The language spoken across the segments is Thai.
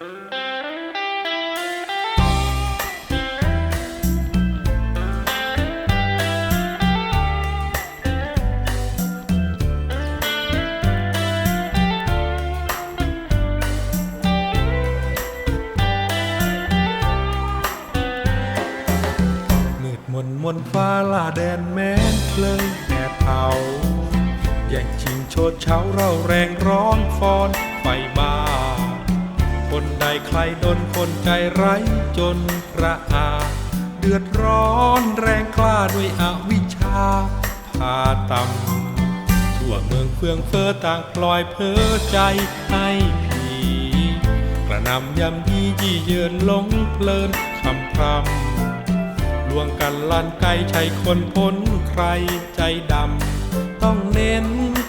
มืดมนมนฟ้าลาแดนแม้นเพลิงแดดเผาแย่งชิงโชดเช้าเราแรงร้อนฟอนไฟบ้า คนใดใครดนคนใจไร้จนพระอาเดือดร้อนแรงกล้าด้วยอวิชชาพาต่ำทั่วเมืองเฟืองเฟอ้อต่างปล่อยเพ้อใจให้ผีกระนำยำยียี่เยินหลงเพลินคำพรำลวงกันลั่นไกลใช่คนพ้นใครใจดำต้องเน้น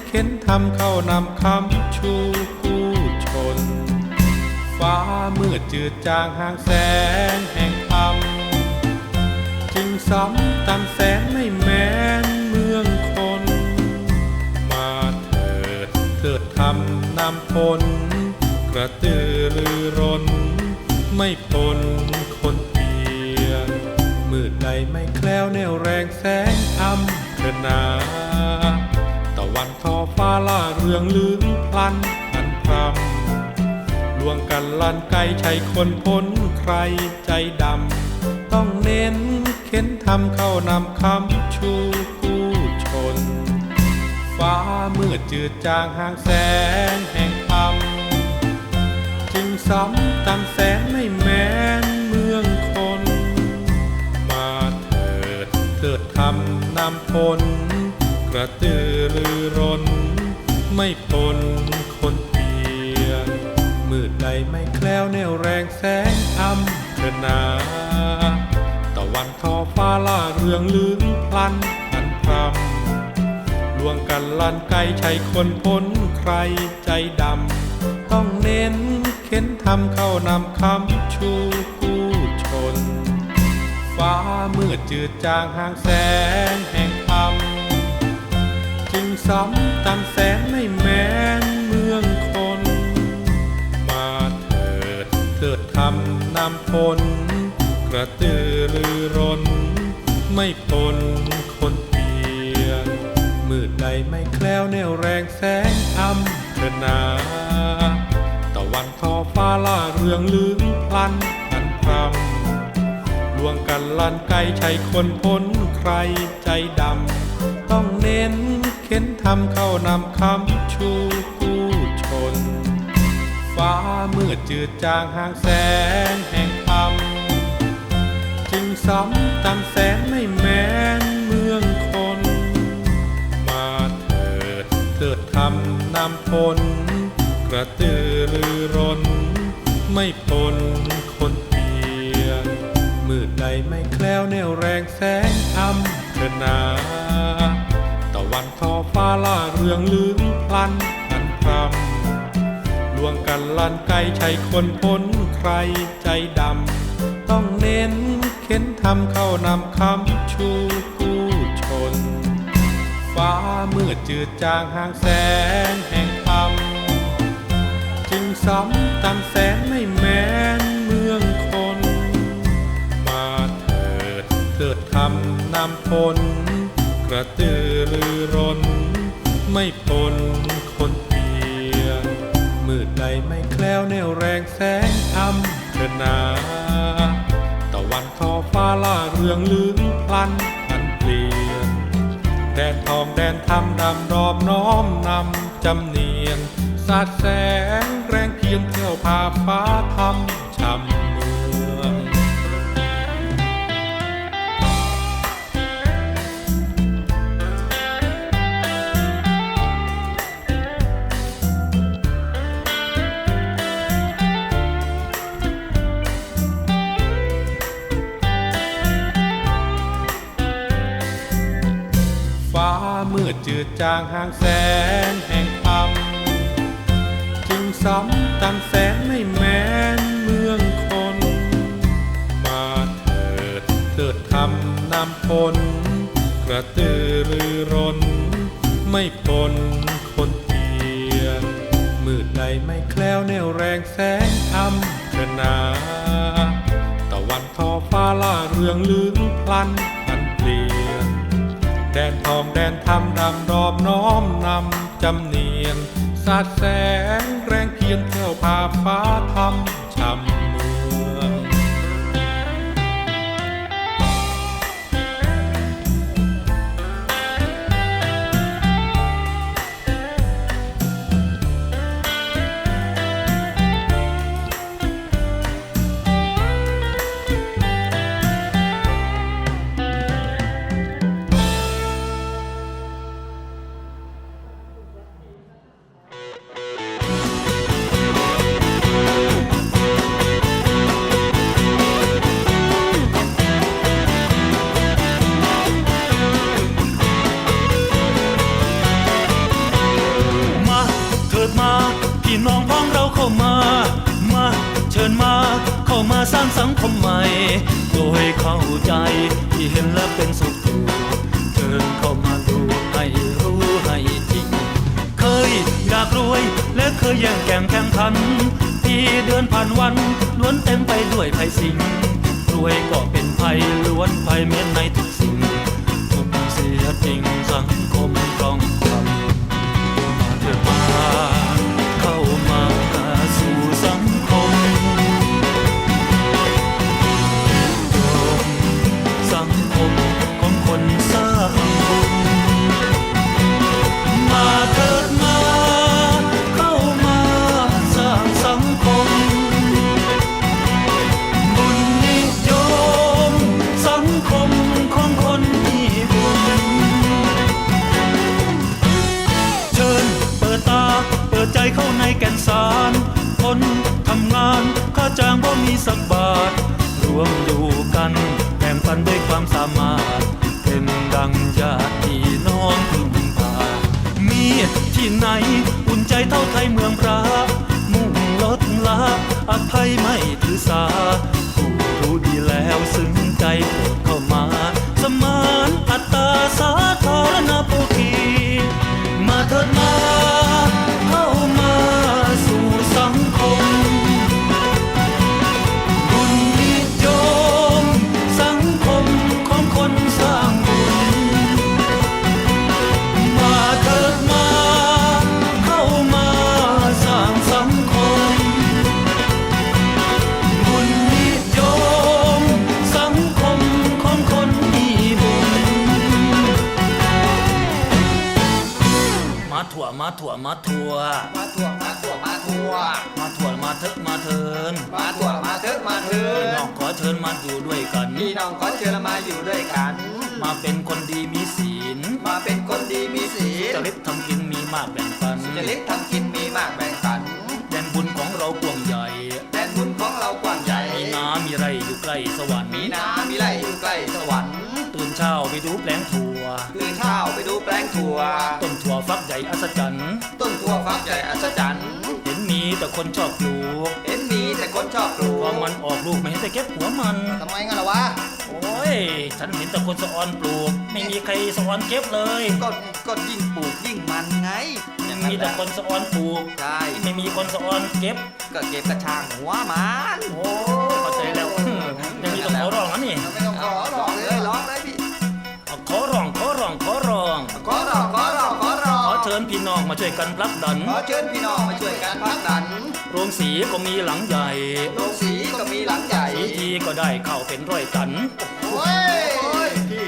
เข็นทำเข้านำคำชู ฟ้ามืดจืดจางห่างแสงแห่งธรรมจึงซ้ำตามแสงไม่แม้นเมืองคน มาเถิดเถิดทำนำพลกระตือรือร้น ไม่ปนคนเพียรมืดใดไม่แคล้วแนวแรงแสงธรรมเถิดนาตะวันทอฟ้าล่าเรืองลืมพลัน วงกันลั่นไกลใช่คนพ้นใครใจดำ ต้องเน้นเข็นทำเข้านำคำชูผู้ชน ฟ้ามืดจืดจางห่างแสงแห่งธรรมจึงซ้ำตามแสงไม่แม้นเมืองคน มาเถิดเถิดทำนำพลกระตือรือร้นไม่ปน ไม่แคล้วแนวแรงแสงธรรมเถิดนาตะวันทอฟ้าล่าเรืองลืมพลันพันพรำลวงกันลั่นไกลใช่คนพ้นใครใจดำ ต้องเน้นเข็นทำเข้านำคำชูผู้ชน ฟ้ามืดจืดจางห่างแสงแห่งธรรมจึงซ้ำตามแสงไม่แม้ำนกระตือรือร้น ไม่ปนคนเพียรมืดใดไม่แคล้วแนวแรงแสงธรรมเถนาตะวันทอฟ้าล่าเรืองลืมพลันพันพรำลวงกันลันไกลใช่คนพ้นใครใจดำ ต้องเน้นเข็นทำเข้านำคำชูผู้ชน ฟ้ามืดจืดจางห่างแสงแห่ง จึงซ้ำตามแสงไม่แม้นเมืองคน มาเถิดเถิดทำนำพลกระตือรือร้น ไม่ปนคนเพียรมืดใดไม่แคล้วแนวแรงแสงธรรมเถิดนาตะวันทอฟ้าล่าเรืองลืมพลันพันพรำลวงกันลั่นไกลใช่คนพ้นใครใจดำ ต้องเน้น เข็นทำเข้านำคำชูผู้ชน ฟ้ามืดจืดจางห่างแสงแห่งธรรมจึงซ้ำตามแสงไม่แม้นเมืองคน มาเถิดเถิดทำนำพลกระตือรือร้น ไม่ปนคนเพียรมืดใดไม่แคล้วแนวแรงแสงธรรมเถิดนา ล่าเรืองลือพลันพันเปลี่ยน แดนทองแดนธรรมดำรอบน้อมนำจำเนียนสาดแสงแรงเพียงเที่ยวพาฟ้าทำ ฟ้ามืดจืดจางห่างแสงแห่งธรรมจึงซ้ำตามแสงไม่แม้นเมืองคน มาเถิดเถิดทำนำพลกระตือรือร้น ไม่ปนคนเพียรมืดใดไม่แคล้วแนวแรงแสงทำเถอะนาตะวันทอฟ้าล่าเรืองลืงพลันพันเปลี่ยน แดนทองแดนธรรมดำรอบน้อมนำจำเนียนสาดแสงแรงเพียนแผ่วพาฟ้าทำช้ำ สร้างสังคมใหม่ โดยเข้าใจที่เห็นและเป็นสุขอยู่เชิญเข้ามาดูให้รู้ให้จริง เคยอยากรวยและเคยแย่งแก่งแข่งขัน ที่เดือนผ่านวันล้วนเต็มไปด้วยภัยสิ่ง รวยก็เป็นภัยล้วนภัยเม้นในทุกสิ่งทุกเสียจริงสังคมต้องทำมาเถิดมา เปิดใจเข้าในแก่นสาร คนทำงานค่าจ้างบ่มีสักบาท รวมอยู่กันแบ่งปันด้วยความสามารถ เป็นดังญาติพี่น้องพึ่งพามีที่ไหนอุ่นใจเท่าไทยเมืองพระ มุ่งลดละอภัยไม่ถือสาผู้รู้ดีแล้วซึ้งใจ มาถั่วมาถั่วมาถั่วมาถั่วมาถั่วมาถั่วมาถั่วมาเถอะมาเถินมาถั่วมาเถิดมาเถิพี่ดน้องขอเชิญมาอยู่ด้วยกันพี่น้องขอเชิญมาอยู่ด้วยกัน มาเป็นคนดีมีศีลมาเป็นคนดีมีศีลจริตทำกินมีมากแบ่งปันจะเล็กทำกินมีมากแบ่งปันแดนบุญของเรากว้างใหญ่แดนบุญของเรากว้างใหญ่มีน้ำมีไรอยู่ใกล้สวรรค์มีน้ำมีไร่อยู่ใกล้สวรรค์ตื่น เช้าไปดูแปลงถั่วตื่นเช้าไปดูแปลงถั่ว ต้นถั่วฟักใหญ่อัศจรรย์ ต้นถั่วฟักใหญ่อัศจรรย์ เห็นมีแต่คนชอบปลูกเห็นมีแต่คนชอบปลูพอกมันออกลูกไม่เห็นแต่เก็บหัวมัน ทำไมงั้นล่ะวะ โอ้ย ฉันเห็นแต่คนสะออนปลูก ไม่มีใครสะออนเก็บเลย ก็ก็ยิ่งปลูกยิ่งมันไงอย่างมีแต่คนสะออนปลูก ใช่ไม่มีคนสะออนเก็บ ก็เก็บกระชางหัวมันโอ้ยเข้าใจแล้วยังมีต้องขอร้องนะนี่ ไม่ต้องขอร้องเลยร้อง อร้องขอร้องขอร้องขอร้องขอเชิญพี่น้องมาช่วยกันผลักดัน ขอเชิญพี่น้องมาช่วยกันพักดันโรงสีก็มีหลังใหญ่โรงสีก็มีหลังใหญ่สีทีก็ได้เข้าเป็นร้อยตันโอ้ยพี่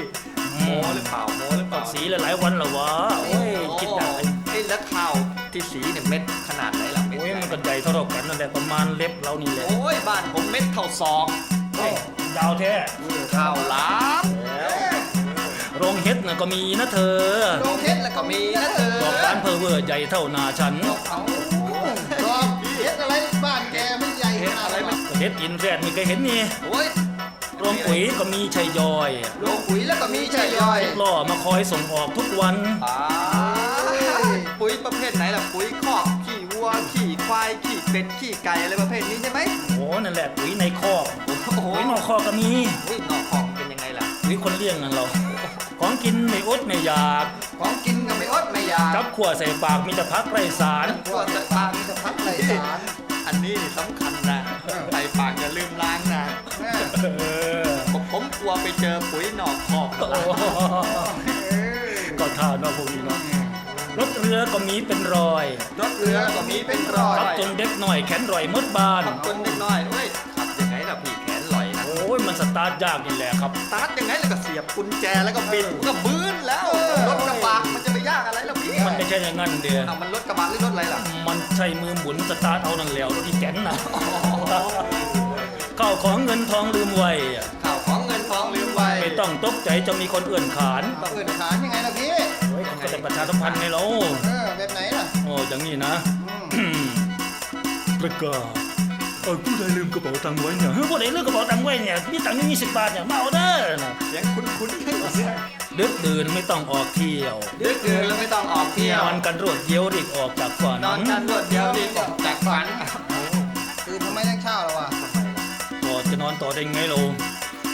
โมหรือเปล่าโมหรือเปล่าสีหลายๆวันแล้ววะโอ้ยคิดได้ไอ้แล้วข้าวที่สีเนี่ยเม็ดขนาดไหนล่ะเม็ดโอ้ยใหญ่มันก็ใหญ่เท่าๆกันนั่นแหละประมาณเล็บเรานี่แหละโอ้ยบ้านผมเม็ดเท่าซองโอ้ยยาวแท้ข้าวหลามโรงเฮ็ด น่ะก็มีนะเธอโรงเพชรแล้วก็มีนะเธอดอกบานเพอเวอร์ใหญ่เท่าหนาฉันเอาดอกเพชรอะไรบ้านแกไม่ใหญ่ขนาดอะไรมันเฮ็ดกินแฟดนี่เคยเห็นนี่โอ้ยโรงปุ๋ยก็มีชัยย่อยโรงปุ๋ยแล้วก็มีชายย่อยล่อมาคอยส่งออกทุกวันอ่าปุ๋ยประเภทไหนล่ะปุ๋ยคอกขี้วัวขี้ควายขี้เป็ดขี้ไก่อะไรประเภทนี้ใช่ไหมโอ้นั่นแหละปุ๋ยในคอกโอ้โหปุ๋ยนอกคอกก็มีอุ้ยนอกคอกเป็ นี่คนเลี้ยงนั่นเรา ของกินไม่อดไม่อยาก ของกินก็ไม่อดไม่อยากจับขวดใส่ปากมีแต่พักไรสารขวดใส่ปากมีแต่พักไรสารอันนี้นี่สำคัญนะใส่ปากอย่าลืมล้างนะผมผมกลัวไปเจอปุ๋ยหนอกขอบโอก็ทานว่าพวกนี้เนาะรถเรือก็มีเป็นรอยรถเรือก็มีเป็นรอยขับจนเด็กหน่อยแขนรอยมดบานจนเด็กน้อยเว้ย มันสตาร์ทยากนี่แหละครับ สตาร์ทยังไงแล้วก็เสียบกุญแจแล้วก็บิดก็บื้นแล้วรถกระบะมันจะไปยากอะไรล่ะพี่มันไม่ใช่อย่างนั้นเดียเอามันรถกระบะหรือรถอะไรล่ะมันใช้มือหมุนสตาร์ทเอานั่นแหล้วที่แกนนะข้าวของเงินทองลืมไว้อะข่าวของเงินทองลืมไว้ไม่ต้องตกใจจะมีคนเอื่นขานต้องเปิดขานยังไงล่ะพี่ก็จะประชาสัมพันธ์ไงเราเออแบบไหนล่ะโอ้อย่างนี้นะอืมประกาศเออผู้ใดลืมกระเป๋าตังค์ไว้เนี่ยเฮ้ยผู้ใดลืมกระเป๋าตังค์ไว้เนี่ยมีตังค์ยี่สิบบาทเนี่ยมาเอาเด้อนะเสียงคุ้นๆให้เสียงดึกดื่นไม่ต้องออกเที่ยวดึกเดือนแล้วไม่ต้องออกเที่ยนวอนกันรวดเดียวรีบออกจากฝันนอนกันรวดเดียวดีกว่าจากฝันตื่นทำไมต้องเช้าแล้ววะก็จะนอนต่อได้ไงเรา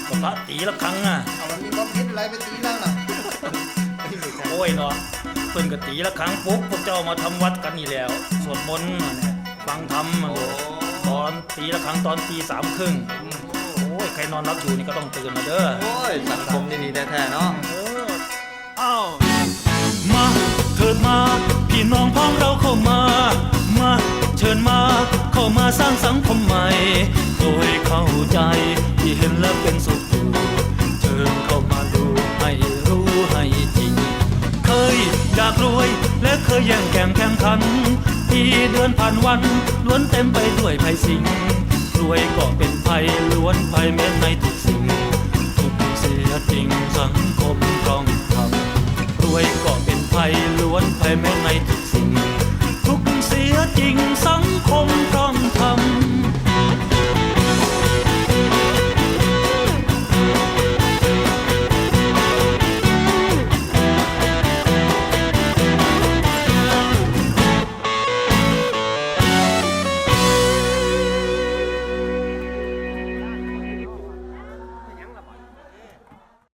ก็พระตีละครั้งอะเอามันมีความคิดอะไรไปตีแล้วน่ะโอ้ยเนาะเพิ่นก็ตีละครั้งปุ๊บพวกเจ้ามาทำวัดกันนี่แล้วสวดมนต์เนี่ยฟังธรรมอะ ตอนตีละครั้งตอนตีสามครึ่งโอ้ยใครนอนรับอยู่นี่ก็ต้องตื่นมาเด้อ โอ้ยสังคมดีๆแท้ๆเนาะเอออ้าวมาเถิดมา พี่น้องพ้องเราเข้ามา มาเชิญมา เข้ามาสร้างสังคมใหม่ โดยเข้าใจที่เห็นแล้วเป็นสุขอยู่เชิญเข้ามาดูให้รู้ให้จริง เคยอยากรวยและเคยแย่งแข่งแข่งขัน ที่เดือนผ่านวันล้วนเต็มไปด้วยภัยสิ่งรวยก็เป็นภัยล้วนภัยแม้ในทุกสิ่งทุกเสียจริงสังคมต้องทำรวยก็เป็นภัยล้วนภัยแม้ในทุกสิ่ง ทุกเสียจริงสัง